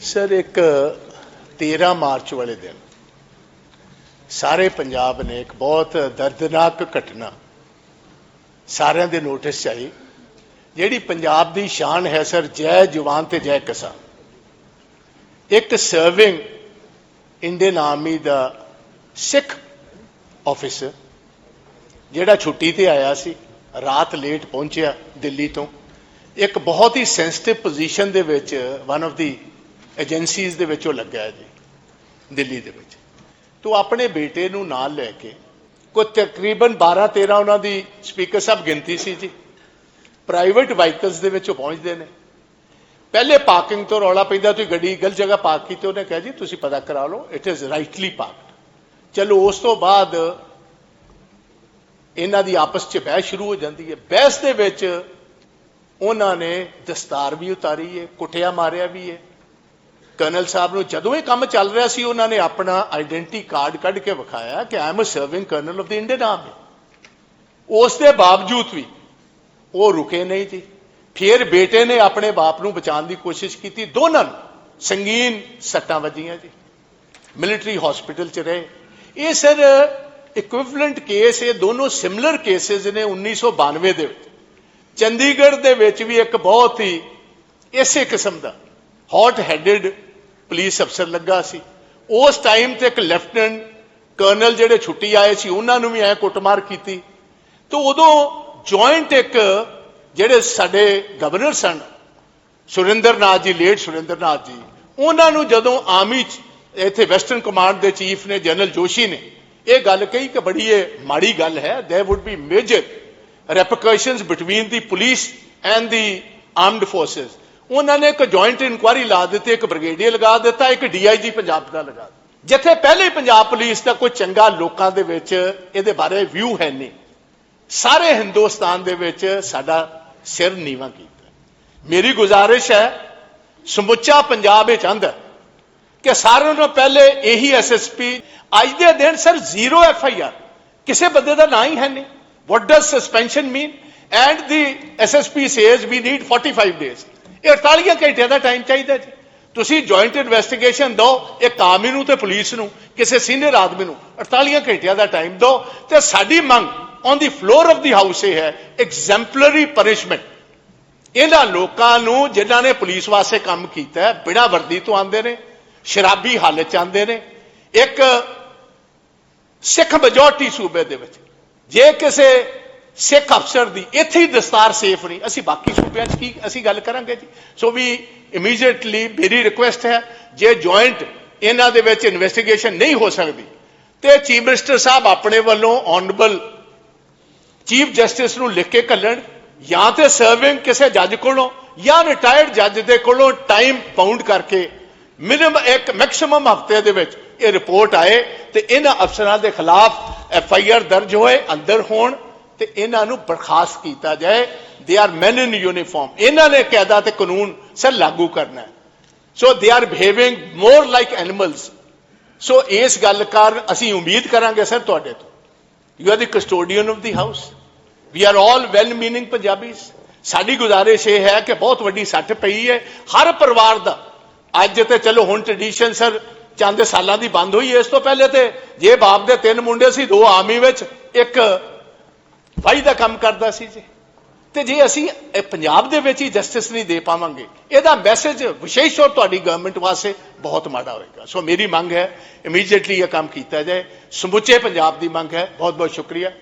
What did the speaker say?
Sir, ਇੱਕ 13 March ਵਾਲੇ ਦਿਨ ਸਾਰੇ ਪੰਜਾਬ ਨੇ ਇੱਕ ਬਹੁਤ ਦਰਦਨਾਕ ਘਟਨਾ ਸਾਰਿਆਂ ਦੇ ਨੋਟਿਸ 'ਚ ਆਈ, ਜਿਹੜੀ ਪੰਜਾਬ ਦੀ ਸ਼ਾਨ ਹੈ ਸਰ, ਜੈ ਜਵਾਨ ਤੇ ਜੈ ਕਿਸਾਨ। ਇੱਕ ਸਰਵਿੰਗ ਇੰਡੀਅਨ ਆਰਮੀ ਦਾ ਸਿੱਖ ਆਫੀਸਰ ਜਿਹੜਾ ਛੁੱਟੀ ਤੇ ਆਇਆ ਸੀ, ਰਾਤ ਲੇਟ ਪਹੁੰਚਿਆ ਦਿੱਲੀ ਤੋਂ। ਇੱਕ ਬਹੁਤ ਹੀ ਸੈਂਸਿਟਿਵ ਪੋਜੀਸ਼ਨ ਦੇ ਵਿੱਚ ਵਨ ਆਫ ਦੀ ਏਜੰਸੀਜ਼ ਦੇ ਵਿੱਚ ਉਹ ਲੱਗਾ ਹੈ ਜੀ, ਦਿੱਲੀ ਦੇ ਵਿੱਚ। ਤੋ ਆਪਣੇ ਬੇਟੇ ਨੂੰ ਨਾਲ ਲੈ ਕੇ, ਕੋਈ ਤਕਰੀਬਨ 12 13 ਉਹਨਾਂ ਦੀ ਸਪੀਕਰ ਸਾਹਿਬ ਗਿਣਤੀ ਸੀ ਜੀ, ਪ੍ਰਾਈਵੇਟ ਵਾਹੀਕਲਸ ਦੇ ਵਿੱਚ ਉਹ ਪਹੁੰਚਦੇ ਨੇ। ਪਹਿਲੇ ਪਾਰਕਿੰਗ ਤੋਂ ਰੌਲਾ ਪੈਂਦਾ, ਤੁਸੀਂ ਗੱਡੀ ਗਲਤ ਜਗ੍ਹਾ ਪਾਰਕ ਕੀਤੀ, ਉਹਨੇ ਕਿਹਾ ਜੀ, ਤੁਸੀਂ ਪਤਾ ਕਰਾ ਲਓ ਇਟ ਇਜ਼ ਰਾਈਟਲੀ ਪਾਰਕਡ ਚਲੋ, ਉਸ ਤੋਂ ਬਾਅਦ ਇਹਨਾਂ ਦੀ ਆਪਸ 'ਚ ਬਹਿਸ ਸ਼ੁਰੂ ਹੋ ਜਾਂਦੀ ਹੈ। ਬਹਿਸ ਦੇ ਵਿੱਚ ਉਹਨਾਂ ਨੇ ਦਸਤਾਰ ਵੀ ਉਤਾਰੀ ਹੈ ਕੁੱਟਿਆ ਮਾਰਿਆ ਵੀ ਹੈ। ਕਰਨਲ ਸਾਹਿਬ ਨੂੰ ਜਦੋਂ ਇਹ ਕੰਮ ਚੱਲ ਰਿਹਾ ਸੀ, ਉਹਨਾਂ ਨੇ ਆਪਣਾ ਆਇਡੈਂਟੀ ਕਾਰਡ ਕੱਢ ਕੇ ਵਿਖਾਇਆ ਕਿ I am a serving colonel of the Indian army ਉਸ ਦੇ ਬਾਵਜੂਦ ਵੀ ਉਹ ਰੁਕੇ ਨਹੀਂ ਜੀ ਫਿਰ ਬੇਟੇ ਨੇ ਆਪਣੇ ਬਾਪ ਨੂੰ ਬਚਾਉਣ ਦੀ ਕੋਸ਼ਿਸ਼ ਕੀਤੀ। ਦੋਨਾਂ ਨੂੰ ਸੰਗੀਨ ਸੱਟਾਂ ਵੱਜੀਆਂ ਜੀ। ਮਿਲਟਰੀ ਹਸਪੀਟਲ ਚ ਰਹੇ। ਇਹ ਸਰ ਇਕੁਇਵਲੈਂਟ ਕੇਸ ਇਹ ਦੋਨੋਂ ਸਿਮਿਲਰ ਕੇਸਿਸ ਨੇ 1992 ਦੇ ਵਿੱਚ। ਚੰਡੀਗੜ੍ਹ ਦੇ ਵਿੱਚ ਵੀ ਇੱਕ ਬਹੁਤ ਹੀ ਇਸੇ ਕਿਸਮ ਦਾ ਹੌਟ ਹੈਡਡ ਪੁਲਿਸ ਅਫਸਰ ਲੱਗਾ ਸੀ। ਉਸ ਟਾਈਮ ਤੇ ਇੱਕ ਲੈਫਟੀਨੈਂਟ ਕਰਨਲ ਜਿਹੜੇ ਛੁੱਟੀ ਆਏ ਸੀ, ਉਹਨਾਂ ਨੂੰ ਵੀ ਐ ਕੁੱਟਮਾਰ ਕੀਤੀ। ਤੋਂ ਉਦੋਂ ਜੁਆਇੰਟ ਇੱਕ ਜਿਹੜੇ ਸਾਡੇ ਗਵਰਨਰ ਸਨ, ਸੁਰਿੰਦਰਨਾਥ ਜੀ ਲੇਟ ਸੁਰਿੰਦਰਨਾਥ ਜੀ, ਉਹਨਾਂ ਨੂੰ ਜਦੋਂ ਆਰਮੀ ਇੱਥੇ ਵੈਸਟਰਨ ਕਮਾਂਡ ਦੇ ਚੀਫ ਨੇ ਜਨਰਲ ਜੋਸ਼ੀ ਨੇ, ਇਹ ਗੱਲ ਕਹੀ ਕਿ ਬੜੀ ਇਹ ਮਾੜੀ ਗੱਲ ਹੈ, there would be major repercussions between the police and the armed forces ਉਹਨਾਂ ਨੇ ਇੱਕ ਜੁਆਇੰਟ ਇਨਕੁਆਰੀ ਲਾ ਦਿੱਤੀ, ਇੱਕ ਬ੍ਰਿਗੇਡੀਅਰ ਲਗਾ ਦਿੱਤਾ, ਇੱਕ ਡੀਆਈਜੀ ਪੰਜਾਬ ਦਾ ਲਗਾ ਦਿੱਤਾ। ਜਿੱਥੇ ਪਹਿਲੇ ਪੰਜਾਬ ਪੁਲਿਸ ਦਾ ਕੋਈ ਚੰਗਾ ਲੋਕਾਂ ਦੇ ਵਿੱਚ ਇਹਦੇ ਬਾਰੇ ਵਿਊ ਹੈ ਨਹੀਂ। ਸਾਰੇ ਹਿੰਦੁਸਤਾਨ ਦੇ ਵਿੱਚ ਸਾਡਾ ਸਿਰ ਨੀਵਾ ਕੀਤਾ। ਮੇਰੀ ਗੁਜ਼ਾਰਿਸ਼ ਹੈ, ਸਮੁੱਚਾ ਪੰਜਾਬ ਇਹ ਚਾਹੁੰਦਾ ਕਿ ਸਾਰਿਆਂ ਨੂੰ ਪਹਿਲੇ ਇਹੀ ਐਸਐਸਪੀ ਅੱਜ ਦੇ ਦਿਨ sir zero F I R ਕਿਸੇ ਬੰਦੇ ਦਾ ਨਾਂ ਹੀ ਹੈ ਨਹੀਂ। What does suspension mean and the SSP says we need 45 days 48 ਘੰਟਿਆਂ ਦਾ ਟਾਈਮ ਚਾਹੀਦਾ ਜੀ। ਤੁਸੀਂ ਜੁਆਇੰਟ ਇਨਵੈਸਟੀਗੇਸ਼ਨ ਦਿਓ ਇੱਕ ਆਰਮੀ ਨੂੰ ਤੇ ਪੁਲਿਸ ਨੂੰ, ਕਿਸੇ ਸੀਨੀਅਰ ਆਦਮੀ ਨੂੰ। 48 ਘੰਟਿਆਂ ਦਾ ਟਾਈਮ ਦਿਓ ਤੇ ਸਾਡੀ ਮੰਗ on the floor of the house ਇਹ ਹੈ ਐਗਜ਼ੈਂਪਲਰੀ ਪਨਿਸ਼ਮੈਂਟ ਇਹਨਾਂ ਲੋਕਾਂ ਨੂੰ ਜਿਨ੍ਹਾਂ ਨੇ ਪੁਲਿਸ ਵਾਸਤੇ ਕੰਮ ਕੀਤਾ ਹੈ, ਬਿਨਾਂ ਵਰਦੀ ਤੋਂ ਆਉਂਦੇ ਨੇ, ਸ਼ਰਾਬੀ ਹਾਲਤ ਚ ਆਉਂਦੇ ਨੇ। ਇੱਕ ਸਿੱਖ ਮੈਜੋਰਟੀ ਸੂਬੇ ਦੇ ਵਿੱਚ, ਜੇ ਕਿਸੇ ਸਿੱਖ ਅਫਸਰ ਦੀ, ਇੱਥੇ ਹੀ ਦਸਤਾਰ ਸੇਫ ਨਹੀਂ। ਅਸੀਂ ਬਾਕੀ ਸੂਬਿਆਂ 'ਚ ਕੀ ਅਸੀਂ ਗੱਲ ਕਰਾਂਗੇ ਜੀ। ਸੋ ਵੀ ਇਮੀਡੀਏਟਲੀ ਮੇਰੀ ਰਿਕੁਐਸਟ ਹੈ, ਜੇ ਜੁਆਇੰਟ ਇਹਨਾਂ ਦੇ ਵਿੱਚ ਇਨਵੈਸਟੀਗੇਸ਼ਨ ਨਹੀਂ ਹੋ ਸਕਦੀ, ਤੇ ਚੀਫ ਮਿਨਿਸਟਰ ਸਾਹਿਬ ਆਪਣੇ ਵੱਲੋਂ ਆਨਰੇਬਲ ਚੀਫ ਜਸਟਿਸ ਨੂੰ ਲਿਖ ਕੇ ਘੱਲਣ, ਜਾਂ ਤੇ ਸਰਵਿੰਗ ਕਿਸੇ ਜੱਜ ਕੋਲੋਂ, ਜਾਂ ਰਿਟਾਇਰਡ ਜੱਜ ਦੇ ਕੋਲੋਂ ਟਾਈਮ ਪਾਉਂਡ ਕਰਕੇ ਮਿਨੀਮਮ ਇੱਕ ਮੈਕਸਿਮਮ ਹਫ਼ਤੇ ਦੇ ਵਿੱਚ ਇਹ ਰਿਪੋਰਟ ਆਏ, ਤੇ ਇਹਨਾਂ ਅਫਸਰਾਂ ਦੇ ਖਿਲਾਫ ਐਫ ਆਈ ਆਰ ਦਰਜ ਹੋਏ, ਅੰਦਰ ਹੋਣ ਤੇ ਇਹਨਾਂ ਨੂੰ ਬਰਖਾਸਤ ਕੀਤਾ ਜਾਏ they are man in uniform ਇਹਨਾਂ ਨੇ ਕਾਇਦਾ ਤੇ ਕਾਨੂੰਨ ਸਰ ਲਾਗੂ ਕਰਨਾ ਹੈ। So they are behaving more like animals so ਇਸ ਗੱਲ ਕਾਰਨ ਅਸੀਂ ਉਮੀਦ ਕਰਾਂਗੇ ਸਰ ਤੁਹਾਡੇ ਤੋਂ। You are the custodian of the house we are all well meaning Punjabis ਸਾਡੀ ਗੁਜ਼ਾਰਿਸ਼ ਇਹ ਹੈ ਕਿ ਬਹੁਤ ਵੱਡੀ ਸੱਟ ਪਈ ਹੈ। ਹਰ ਪਰਿਵਾਰ ਦਾ। ਅੱਜ ਤੇ ਚਲੋ, ਹੁਣ ਟ੍ਰੈਡੀਸ਼ਨ ਸਰ ਚੰਦ ਸਾਲਾਂ ਦੀ ਬੰਦ ਹੋਈ ਹੈ। ਇਸ ਤੋਂ ਪਹਿਲੇ ਤੇ ਜੇ ਬਾਪ ਦੇ ਤਿੰਨ ਮੁੰਡੇ ਸੀ, ਦੋ ਆਰਮੀ ਵਿੱਚ, ਇੱਕ ਫਾਈ ਦਾ ਕੰਮ ਕਰਦਾ ਸੀ ਜੀ। ਤੇ ਜੇ ਅਸੀਂ ਪੰਜਾਬ ਦੇ ਵਿੱਚ ਹੀ ਜਸਟਿਸ ਨਹੀਂ ਦੇ ਪਾਵਾਂਗੇ, ਇਹਦਾ ਮੈਸੇਜ ਵਿਸ਼ੇਸ਼ ਤੌਰ ਤੁਹਾਡੀ ਗਵਰਨਮੈਂਟ ਵਾਸਤੇ ਬਹੁਤ ਮਾੜਾ ਹੋਏਗਾ। ਸੋ ਮੇਰੀ ਮੰਗ ਹੈ ਇਮੀਡੀਏਟਲੀ ਇਹ ਕੰਮ ਕੀਤਾ ਜਾਏ। ਸਮੁੱਚੇ ਪੰਜਾਬ ਦੀ ਮੰਗ ਹੈ। ਬਹੁਤ ਬਹੁਤ ਸ਼ੁਕਰੀਆ।